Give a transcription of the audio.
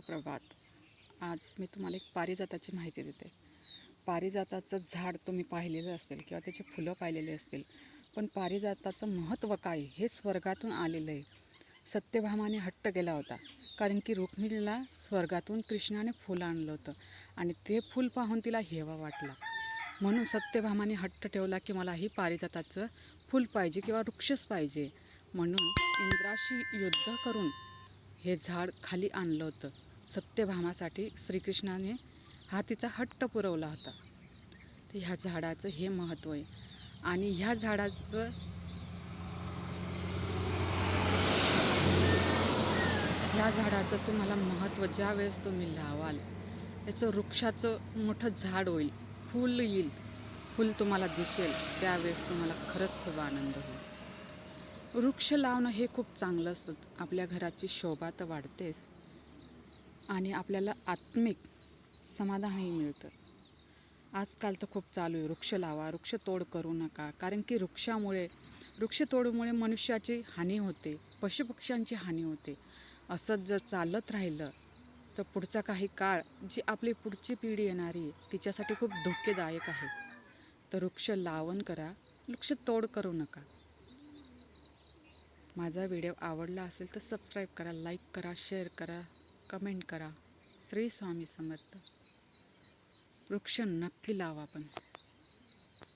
प्रभात. आज मी तुम्हाला एक पारिजाताची माहिती देते. पारिजाताचं झाड तुम्ही पाहिलेलं असेल किंवा त्याची फुलं पाहिलेली असतील पण पारिजाताचं महत्त्व काय हे स्वर्गातून आलेलं आहे. सत्यभामाने हट्ट केला होता कारण की रुक्मिणीला स्वर्गातून कृष्णाने फुलं आणलं होतं आणि ते फूल पाहून तिला हेवा वाटला. म्हणून सत्यभामाने हट्ट ठेवला की मला ही पारिजाताचं फूल पाहिजे किंवा वृक्षच पाहिजे. म्हणून इंद्राशी युद्ध करून हे झाड खाली आणलं होतं. सत्यभामासाठी श्रीकृष्णाने हा तिचा हट्ट पुरवला होता. तर ह्या झाडाचं हे महत्त्व आहे. आणि ह्या झाडाचं ह्या झाडाचं तुम्हाला महत्त्व ज्या वेळेस तुम्ही लावाल याचं वृक्षाचं मोठं झाड होईल फूल येईल फूल तुम्हाला दिसेल त्यावेळेस तुम्हाला खरंच खूप आनंद होईल. वृक्ष लावणं हे खूप चांगलं असतं. आपल्या घराची शोभा तर वाढतेच. आणि आपल्याला आत्मिक समाधानही मिळतं. आजकाल तर खूप चालू आहे. वृक्ष लावा वृक्षतोड करू नका. कारण की वृक्षामुळे वृक्षतोडमुळे मनुष्याची हानी होते पशुपक्ष्यांची हानी होते. असंच जर चालत राहिलं तर पुढचा काही काळ जी आपली पुढची पिढी येणारी आहे तिच्यासाठी खूप धोकेदायक आहे. तर वृक्ष लावण करा वृक्ष तोड करू नका. माझा व्हिडिओ आवडला असेल तर सबस्क्राईब करा लाईक करा शेअर करा. कमेंट करा. श्री स्वामी समर्थ. वृक्ष नक्की लावा पण.